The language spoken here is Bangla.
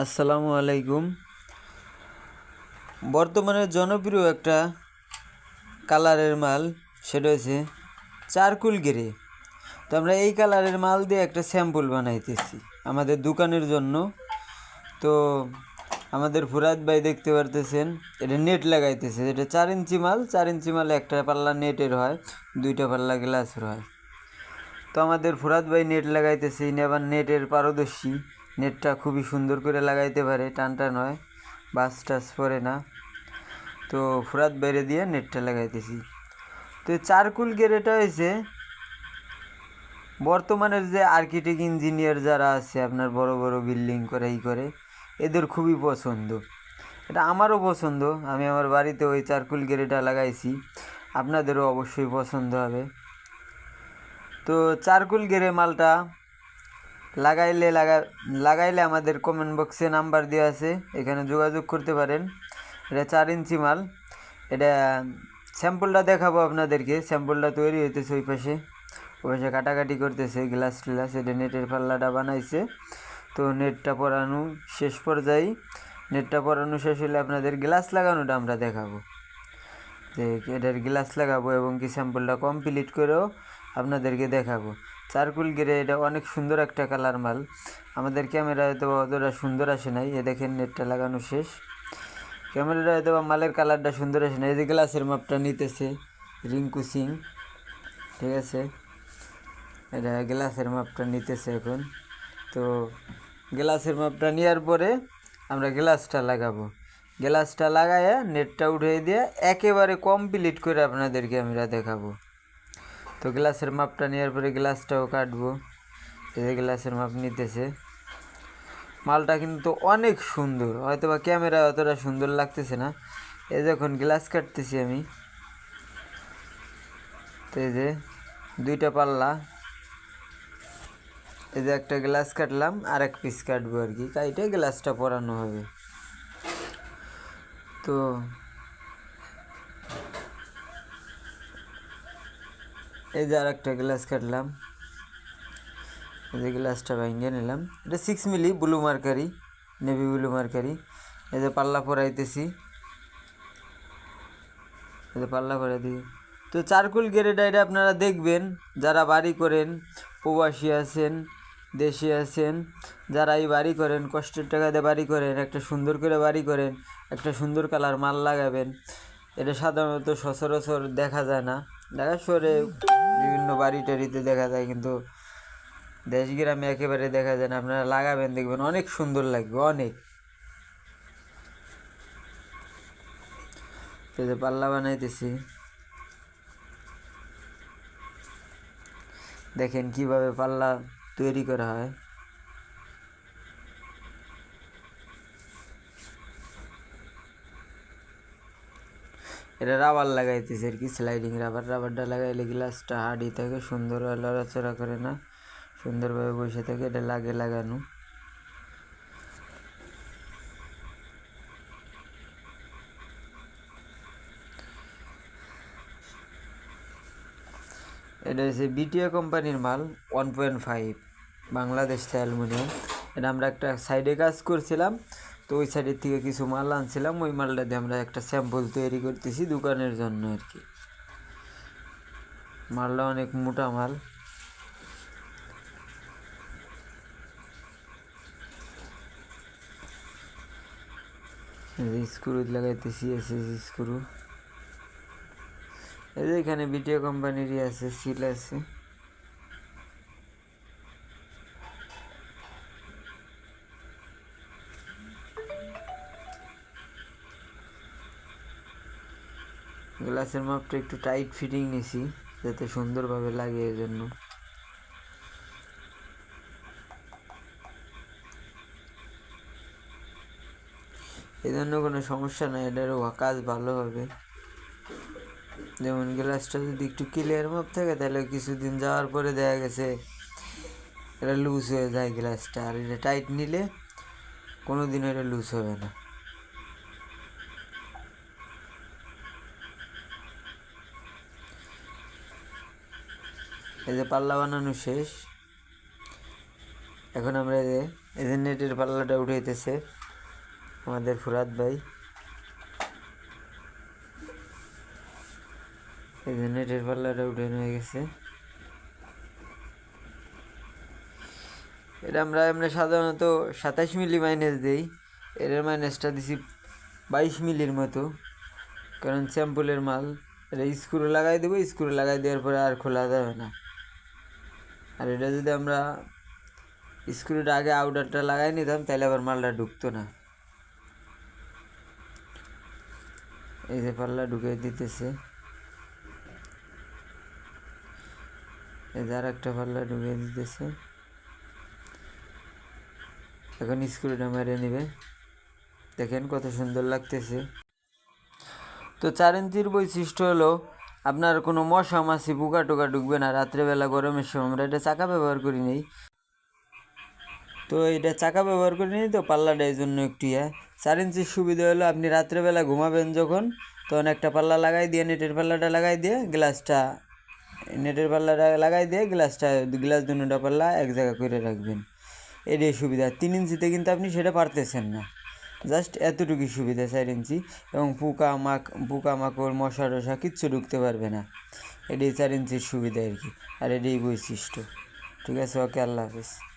আসসালামু আলাইকুম। বর্তমানে জনপ্রিয় একটা কালারের মাল সেটা হচ্ছে চারকুল গেরে। তো আমরা এই কালারের মাল দিয়ে একটা স্যাম্পল বানাইতেছি আমাদের দোকানের জন্য। তো আমাদের ফুরাদ ভাই দেখতে পারতেছেন, এটা নেট লাগাইতেছে। এটা চার ইঞ্চি মাল, চার ইঞ্চি মাল একটা পাল্লা নেটের হয়, দুইটা পাল্লা গ্লাসের হয়। তো আমাদের ফুরাদ ভাই নেট লাগাইতেছে, ইনি আবার নেটের পারদর্শী। নেটটা খুবই সুন্দর করে লাগাইতে পারে, টানটা নয়, বাস টাস পরে না। তো ফুরাত বাইরে দিয়ে নেটটা লাগাইতেছি। তো চারকুল গেরেটা হয়েছে বর্তমানের যে আর্কিটেক্ট ইঞ্জিনিয়ার যারা আছে, আপনার বড় বড় বিল্ডিং করে, ই করে, এদের খুবই পছন্দ। এটা আমারও পছন্দ, আমি আমার বাড়িতে ওই চারকুল গেরেটা লাগাইছি, আপনাদেরও অবশ্যই পছন্দ হবে। তো চারকুল গেরে মালটা লাগাইলে লাগা, লাগাইলে আমাদের কমেন্ট বক্সে নাম্বার দেওয়া আছে, এখানে যোগাযোগ করতে পারেন। এটা চার ইঞ্চি মাল। এটা স্যাম্পলটা দেখাবো আপনাদেরকে। স্যাম্পলটা তৈরি হইতেছে ওই পাশে। ওই পাশে কাটাকাটি করতেছে গ্লাস টিলাস, এটা নেটের পাল্লাটা বানাইছে। তো নেটটা পরানো শেষ পর্যায়ে, নেটটা পরানো শেষ হলে আপনাদের গ্লাস লাগানোটা আমরা দেখাবো। যে এটার গ্লাস লাগাবো এবং কি স্যাম্পলটা কমপ্লিট করেও আপনাদেরকে দেখাবো। চারকুল গিরে এটা অনেক সুন্দর একটা কালার মাল। আমাদের ক্যামেরা হয়তো অতটা সুন্দর আসে নাই। এ দেখেন নেটটা লাগানো শেষ। ক্যামেরাটা হয়তো মালের কালারটা সুন্দর আসে না এই যে গ্লাসের মাপটা নিতেছে, রিঙ্কু সিং। ঠিক আছে? এটা গ্লাসের মাপটা নিতেছে এখন। তো গ্লাসের মাপটা নেওয়ার পরে আমরা গ্লাসটা লাগাবো। গ্লাসটা লাগাইয়া নেটটা উঠিয়ে দিয়ে একেবারে কমপ্লিট করে আপনাদেরকে আমরা দেখাবো। তো গ্লাসের মাপটা নেওয়ার পরে গ্লাসটাও কাটবো। এই গ্লাসের মাপ নিতেছে। মালটা কিন্তু অনেক সুন্দর। হয়তো বা ক্যামেরা অতটা সুন্দর লাগতেছে না। এই যখন গ্লাস কাটতেছি আমি। তো এই যে দুইটা পাল্লা। এই যে একটা গ্লাস কাটলাম আর এক পিস কাটবো আর কি। কাইটে গ্লাসটা পরানো হবে। তো এই যে আর একটা গ্লাস কাটলাম। এই যে গ্লাসটা ভেঙে নিলাম। এটা six milli blue mercury navy blue mercury এই যে পাল্লা পরাইতেছি। এই যে পাল্লা পরাই দিই। তো চারকুল গেরেটা এটা আপনারা দেখবেন। যারা বাড়ি করেন, প্রবাসী আছেন, দেশে আছেন যারা এই বাড়ি করেন, কষ্টের টাকা দিয়ে বাড়ি করেন, একটা সুন্দর করে বাড়ি করেন, একটা সুন্দর কালার মাল লাগাবেন, এটা সাধারণত সচরাচর দেখা যায় না। ঢাকা শহরে বিভিন্ন বাড়ি টাড়িতে দেখা যায়, কিন্তু দেশ গ্রামে একেবারে দেখা যায় না। আপনারা লাগাবেন, দেখবেন অনেক সুন্দর লাগবে, অনেক। পাল্লা বানাইতেছি। দেখেন কীভাবে পাল্লা তৈরি করা হয়। এটা রাবার লাগাইতেছে আর কি স্লাইডিং রাবার রাবারটা লাগাইলে গ্লাসটা হাডি থাকে সুন্দর আর লড়াচড়া করে না, সুন্দরভাবে বসে থাকে, এটা লাগে লাগানো। এটা হচ্ছে বিটিএ কোম্পানির মাল one point five Bangladesh aluminium. এটা আমরা একটা সাইডে কাজ করছিলাম তো ওই সাইডের থেকে কিছু মাল আনছিলাম, ওই মালটা দিয়ে আমরা একটা স্যাম্পল তৈরি করতেছি দোকানের জন্য আর কি। মালটা অনেক মোটা মাল। স্ক্রু লাগাইতেছি এসএস স্ক্রু এই যে এখানে বিটিও কোম্পানিরই আছে সিল আছে। গ্লাসের মাপটা একটু টাইট ফিটিং নিছি, যাতে সুন্দরভাবে লাগে এর জন্য এই জন্য কোনো সমস্যা নাই এটারও কাজ ভালো হবে। যেমন গ্লাসটা যদি একটু ক্লিয়ার মাপ থাকে, তাহলে কিছুদিন যাওয়ার পরে দেখা গেছে এটা লুজ হয়ে যায় গ্লাসটা, আর এটা টাইট নিলে কোনো দিন এটা লুজ হবে না। এই যে পাল্লা বানানো শেষ। এখন আমরা এই যে নেটের পাল্লাটা উঠাইতেছে আমাদের ফুরাত ভাই। এই যে নেটের পাল্লাটা উঠে হয়ে গেছে। এটা আমরা আমরা সাধারণত সাতাশ মিলি মাইনাস দিই। এর মাইনাসটা দিছি বাইশ মিলির মতো। কারণ স্যাম্পুলের মাল। এটা স্ক্রু লাগাই দেবো, স্ক্রু লাগাই দেওয়ার পরে আর খোলা যাবে না। আর এটা যদি আমরা স্ক্রুটা আগে আউটারটা লাগাই নিতাম তাহলে আবার মালটা ঢুকতো না। এই যে পাল্লা ঢুকে দিতেছে। এই আর একটা পাল্লা ঢুকে দিতেছে। এখন স্ক্রুটা মেরে নেবে। দেখেন কত সুন্দর লাগতেছে। তো চার ইঞ্চির বৈশিষ্ট্য হলো আপনার কোনো মশা মাছি পোকা টোকা ঢুকবে না। রাত্রেবেলা গরমের সময় আমরা এটা চাকা ব্যবহার করি নেই। তো এটা চাকা ব্যবহার করি নিই তো পাল্লাটা এই জন্য একটু ইয়ে। চার ইঞ্চির সুবিধা হলো আপনি রাত্রেবেলা ঘুমাবেন যখন, তখন একটা পাল্লা লাগাই দিয়ে, নেটের পাল্লাটা লাগাই দিয়ে গ্লাসটা, নেটের পাল্লাটা লাগাই দিয়ে গ্লাসটা, গ্লাস দুটা পাল্লা এক জায়গা করে রাখবেন। এটাই সুবিধা। তিন ইঞ্চিতে কিন্তু আপনি সেটা পারতেছেন না। জাস্ট এতটুকুই সুবিধা, চার ইঞ্চি। এবং পোকা মাক, পোকা মাকড়, মশা টশা কিচ্ছু ঢুকতে পারবে না। এটাই চার ইঞ্চির সুবিধা আর কি। আর এটাই বৈশিষ্ট্য। ঠিক আছে, ওকে, আল্লাহ হাফিজ।